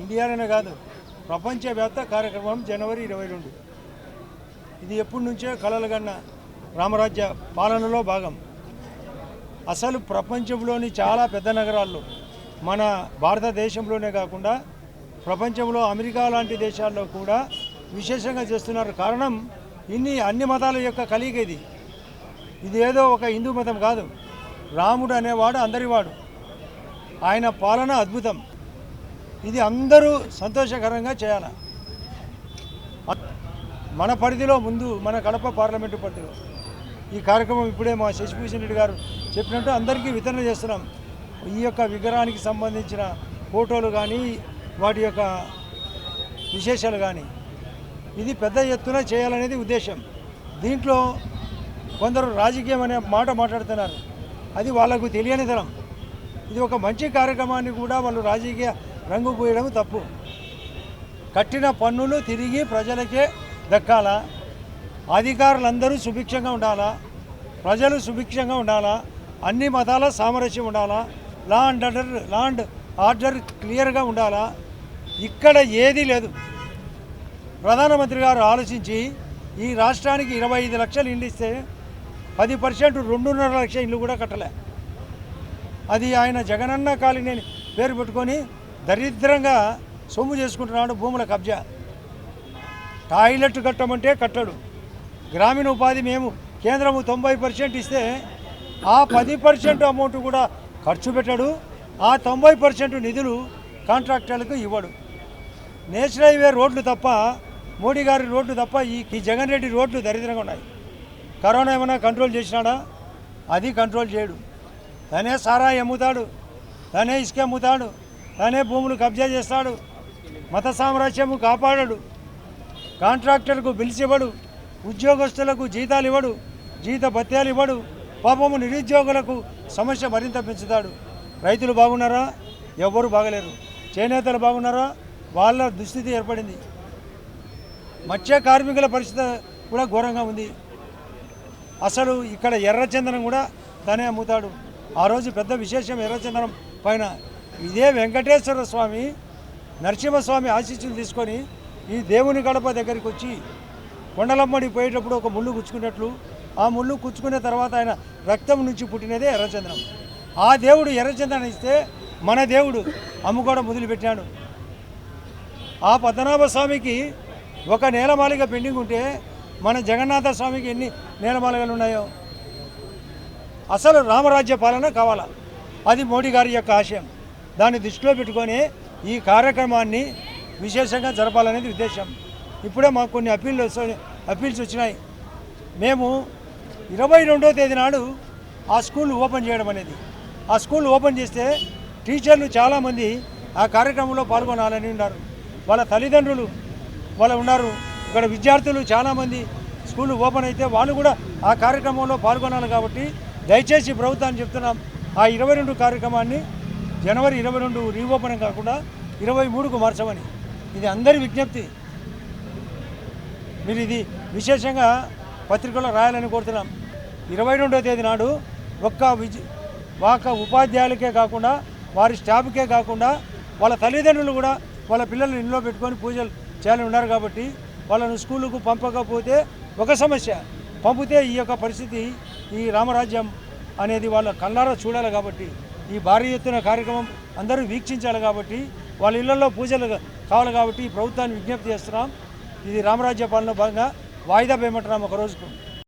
ఇండియాలోనే కాదు ప్రపంచవ్యాప్త కార్యక్రమం జనవరి ఇరవై రెండు. ఇది ఎప్పటి నుంచో కలలుగన్న రామరాజ్య పాలనలో భాగం. అసలు ప్రపంచంలోని చాలా పెద్ద నగరాల్లో మన భారతదేశంలోనే కాకుండా ప్రపంచంలో అమెరికా లాంటి దేశాల్లో కూడా విశేషంగా చేస్తున్నారు. కారణం ఇన్ని అన్ని మతాల యొక్క కలిగ ఇది. ఇది ఏదో ఒక హిందూ మతం కాదు. రాముడు అనేవాడు అందరివాడు. ఆయన పాలన అద్భుతం. ఇది అందరూ సంతోషకరంగా చేయాలి? మన పరిధిలో ముందు మన కడప పార్లమెంటు పరిధిలో. ఈ కార్యక్రమం ఇప్పుడే మా శశిభూషణ్ రెడ్డి గారు చెప్పినట్టు అందరికీ వితరణ చేస్తున్నాం. ఈ యొక్క విగ్రహానికి సంబంధించిన ఫోటోలు కానీ వాటి యొక్క విశేషాలు కానీ ఇది పెద్ద ఎత్తున చేయాలనేది ఉద్దేశం. దీంట్లో కొందరు రాజకీయం అనే మాట మాట్లాడుతున్నారు. అది వాళ్ళకు తెలియని తరం. ఇది ఒక మంచి కార్యక్రమాన్ని కూడా వాళ్ళు రాజకీయ రంగు పోయడం తప్పు. కట్టిన పన్నులు తిరిగి ప్రజలకే దక్కాలా? అధికారులందరూ సుభిక్షంగా ఉండాలా? ప్రజలు సుభిక్షంగా ఉండాలా? అన్ని మతాల సామరస్యం ఉండాలా? Law and order law and order క్లియర్గా ఉండాలా? ఇక్కడ ఏదీ లేదు. ప్రధానమంత్రి గారు ఆలోచించి ఈ రాష్ట్రానికి ఇరవై ఐదు లక్షలు ఇల్లు ఇస్తే పది పర్సెంట్ రెండున్నర లక్షల ఇల్లు కూడా కట్టలే. అది ఆయన జగనన్న కాలనీ పేరు పెట్టుకొని దరిద్రంగా సొమ్ము చేసుకుంటున్నాడు భూముల కబ్జా. టాయిలెట్ కట్టమంటే కట్టడు. గ్రామీణ ఉపాధి మేము కేంద్రము తొంభై పర్సెంట్ ఇస్తే ఆ పది పర్సెంట్ అమౌంట్ కూడా ఖర్చు పెట్టాడు. ఆ తొంభై పర్సెంట్ నిధులు కాంట్రాక్టర్లకు ఇవ్వడు. నేషనల్ హైవే రోడ్లు తప్ప మోడీ గారి రోడ్లు తప్ప ఈ ఈ జగన్ రెడ్డి రోడ్లు దరిద్రంగా ఉన్నాయి. కరోనా ఏమైనా కంట్రోల్ చేసినాడా? అది కంట్రోల్ చేయడు. తనే సారా అమ్ముతాడు. తనే ఇసుక అమ్ముతాడు. తనే భూములు కబ్జా చేస్తాడు మత సామ్రాజ్యము కాపాడడు కాంట్రాక్టర్కు బిల్స్ ఇవ్వడు ఉద్యోగస్తులకు జీతాలు ఇవ్వడు జీత భత్యాలు ఇవ్వడు పాపము నిరుద్యోగులకు సమస్య మరింత పెంచుతాడు. రైతులు బాగున్నారా? ఎవ్వరు బాగలేరు. చేనేతలు బాగున్నారా? వాళ్ళ దుస్థితి ఏర్పడింది. మత్స్య కార్మికుల పరిస్థితి కూడా ఘోరంగా ఉంది. అసలు ఇక్కడ ఎర్రచందనం కూడా తనే అమ్ముతాడు. ఆ రోజు పెద్ద విశేషం ఎర్రచందనం పైన ఇదే వెంకటేశ్వర స్వామి నరసింహస్వామి ఆశీస్సులు తీసుకొని ఈ దేవుని గడప దగ్గరికి వచ్చి కొండలమ్మడి పోయేటప్పుడు ఒక ముళ్ళు గుచ్చుకున్నట్లు ఆ ముళ్ళు గుచ్చుకున్న తర్వాత ఆయన రక్తం నుంచి పుట్టినదే ఎర్రచందనం. ఆ దేవుడు ఎర్రచంద్రం ఇస్తే మన దేవుడు అమ్ముకోవడం మొదలుపెట్టాడు. ఆ పద్మనాభ స్వామికి ఒక నేలమాలిక పెండింగ్ ఉంటే మన జగన్నాథ స్వామికి ఎన్ని నేలమాలికలు ఉన్నాయో? అసలు రామరాజ్య పాలన కావాలా? అది మోడీ గారి యొక్క ఆశయం. దాన్ని దృష్టిలో పెట్టుకొని ఈ కార్యక్రమాన్ని విశేషంగా జరపాలనేది ఉద్దేశం. ఇప్పుడే మాకు కొన్ని అప్పీల్ అప్పీల్స్ వచ్చినాయి. మేము ఇరవై రెండో తేదీ నాడు ఆ స్కూల్ ఓపెన్ చేయడం అనేది. ఆ స్కూల్ ఓపెన్ చేస్తే టీచర్లు చాలామంది ఆ కార్యక్రమంలో పాల్గొనాలని ఉన్నారు. వాళ్ళ తల్లిదండ్రులు వాళ్ళు ఉన్నారు. ఇక్కడ విద్యార్థులు చాలామంది స్కూల్ ఓపెన్ అయితే వాళ్ళు కూడా ఆ కార్యక్రమంలో పాల్గొనాలి కాబట్టి దయచేసి ప్రభుత్వాన్ని చెప్తున్నాం. ఆ ఇరవై రెండు కార్యక్రమాన్ని జనవరి ఇరవై రెండు రీఓపెన్ కాకుండా ఇరవై మూడుకు మార్చమని. ఇది అందరి విజ్ఞప్తి. మీరు ఇది విశేషంగా పత్రికలో రాయాలని కోరుతున్నాం. ఇరవై రెండో తేదీ నాడు ఒక్క విజ ఒక ఉపాధ్యాయులకే కాకుండా వారి స్టాఫ్కే కాకుండా వాళ్ళ తల్లిదండ్రులు కూడా వాళ్ళ పిల్లల్ని ఇంట్లో పెట్టుకొని పూజలు చేయాలని ఉన్నారు కాబట్టి వాళ్ళను స్కూలుకు పంపకపోతే ఒక సమస్య. పంపితే ఈ యొక్క పరిస్థితి ఈ రామరాజ్యం అనేది వాళ్ళ కళ్ళారా చూడాలి కాబట్టి. ఈ భారీ ఎత్తున కార్యక్రమం అందరూ వీక్షించాలి కాబట్టి వాళ్ళ ఇళ్ళలో పూజలు కావాలి కాబట్టి ఈ ప్రభుత్వాన్ని విజ్ఞప్తి చేస్తున్నాం. ఇది రామరాజ్య పాలన భాగంగా వాయిదా పేయమంటున్నాం ఒక రోజుకు.